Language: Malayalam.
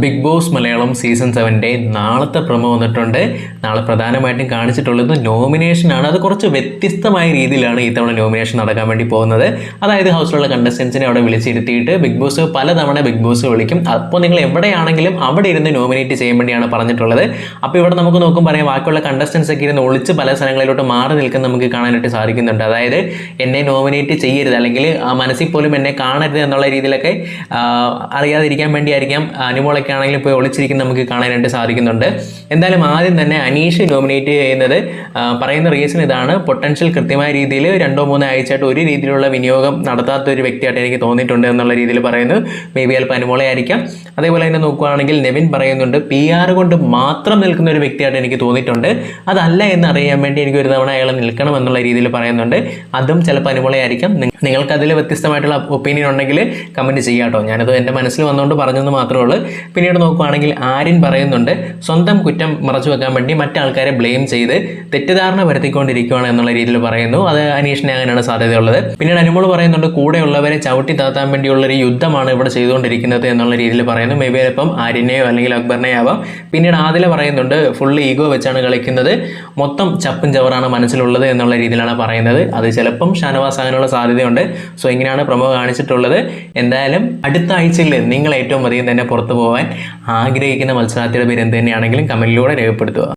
ബിഗ് ബോസ് മലയാളം സീസൺ സെവന്റെ നാളത്തെ പ്രമോ വന്നിട്ടുണ്ട്. നാളെ പ്രധാനമായിട്ടും കാണിച്ചിട്ടുള്ളത് നോമിനേഷനാണ് അത് കുറച്ച് വ്യത്യസ്തമായ രീതിയിലാണ് ഈ തവണ നോമിനേഷൻ നടക്കാൻ വേണ്ടി പോകുന്നത്. അതായത് ഹൗസിലുള്ള കണ്ടസ്റ്റൻസിനെ അവിടെ വിളിച്ചിരുത്തിയിട്ട് ബിഗ് ബോസ് പലതവണ ബിഗ് ബോസ് വിളിക്കും. അപ്പോൾ നിങ്ങൾ എവിടെയാണെങ്കിലും അവിടെ ഇരുന്ന് നോമിനേറ്റ് ചെയ്യാൻ വേണ്ടിയാണ് പറഞ്ഞിട്ടുള്ളത്. അപ്പോൾ ഇവിടെ നമുക്ക് നോക്കും പറയാം ബാക്കിയുള്ള കണ്ടസ്റ്റൻസ് ഒക്കെ ഇരുന്ന് ഒളിച്ച് പല സ്ഥലങ്ങളിലോട്ട് മാറി നിൽക്കുന്ന നമുക്ക് കാണാനായിട്ട് സാധിക്കുന്നുണ്ട്. അതായത് എന്നെ നോമിനേറ്റ് ചെയ്യരുത് അല്ലെങ്കിൽ മനസ്സിൽ പോലും എന്നെ കാണരുത് എന്നുള്ള രീതിയിലൊക്കെ അറിയാതിരിക്കാൻ വേണ്ടിയായിരിക്കാം അനുമോളൊക്കെ ആണെങ്കിലും ഇപ്പോൾ ഒളിച്ചിരിക്കുന്ന നമുക്ക് കാണാനായിട്ട് സാധിക്കുന്നുണ്ട്. എന്തായാലും ആദ്യം തന്നെ അനീഷ് നോമിനേറ്റ് ചെയ്യുന്നത് പറയുന്ന റീസൺ ഇതാണ്. പൊട്ടൻഷ്യൽ കൃത്യമായ രീതിയിൽ രണ്ടോ മൂന്നോ ആഴ്ചയായിട്ട് ഒരു രീതിയിലുള്ള വിനിയോഗം നടത്താത്ത ഒരു വ്യക്തിയായിട്ട് എനിക്ക് തോന്നിയിട്ടുണ്ട് എന്നുള്ള രീതിയിൽ പറയുന്നു. മേ ബി അല്പം അനുമോളയായിരിക്കാം. അതേപോലെ തന്നെ നോക്കുകയാണെങ്കിൽ നെവിൻ പറയുന്നുണ്ട് പി ആർ കൊണ്ട് മാത്രം നിൽക്കുന്ന ഒരു വ്യക്തിയായിട്ട് എനിക്ക് തോന്നിയിട്ടുണ്ട്. അതല്ല എന്ന് അറിയാൻ വേണ്ടി എനിക്ക് ഒരു തവണ അയാൾ നിൽക്കണം എന്നുള്ള രീതിയിൽ പറയുന്നുണ്ട്. അതും ചിലപ്പോൾ അനുമോളയായിരിക്കാം. നി- നിങ്ങൾക്ക് അതിൽ വ്യത്യസ്തമായിട്ടുള്ള ഒപ്പീനിയൻ ഉണ്ടെങ്കിൽ കമന്റ് ചെയ്യാം കേട്ടോ ഞാനത് എന്റെ മനസ്സിൽ വന്നുകൊണ്ട് പറഞ്ഞെന്ന് മാത്രമേ ഉള്ളൂ. പിന്നീട് നോക്കുകയാണെങ്കിൽ ആര്യൻ പറയുന്നുണ്ട് സ്വന്തം കുറ്റം മറച്ചു വെക്കാൻ വേണ്ടി മറ്റാൾക്കാരെ ബ്ലെയിം ചെയ്ത് തെറ്റിദ്ധാരണ വരുത്തിക്കൊണ്ടിരിക്കുകയാണ് എന്നുള്ള രീതിയിൽ പറയുന്നു. അത് അനീഷിനെ അങ്ങനെയാണ് സാധ്യതയുള്ളത്. പിന്നീട് അനുമോൾ പറയുന്നുണ്ട് കൂടെയുള്ളവരെ ചവിട്ടി താത്താൻ വേണ്ടിയുള്ള ഒരു യുദ്ധമാണ് ഇവിടെ ചെയ്തുകൊണ്ടിരിക്കുന്നത് എന്നുള്ള രീതിയിൽ പറയുന്നു. മേ ബി ചിലപ്പം ആര്യനെയോ അല്ലെങ്കിൽ അക്ബറിനെയോ ആവാം പിന്നീട് ആദില പറയുന്നുണ്ട് ഫുൾ ഈഗോ വെച്ചാണ് കളിക്കുന്നത്. മൊത്തം ചപ്പും ചവറാണ് മനസ്സിലുള്ളത് എന്നുള്ള രീതിയിലാണ് പറയുന്നത്. അത് ചിലപ്പം ഷാനവാസ് ആകാനുള്ള സാധ്യതയുണ്ട്. സോ ഇങ്ങനെയാണ് പ്രമോ കാണിച്ചിട്ടുള്ളത്. എന്തായാലും അടുത്ത ആഴ്ചയിൽ നിങ്ങൾ ഏറ്റവും അധികം തന്നെ പുറത്തു പോകാൻ ആഗ്രഹിക്കുന്ന മത്സരാർത്ഥിയുടെ പേര് എന്ത് തന്നെയാണെങ്കിലും കമന്റിലൂടെ രേഖപ്പെടുത്തുക.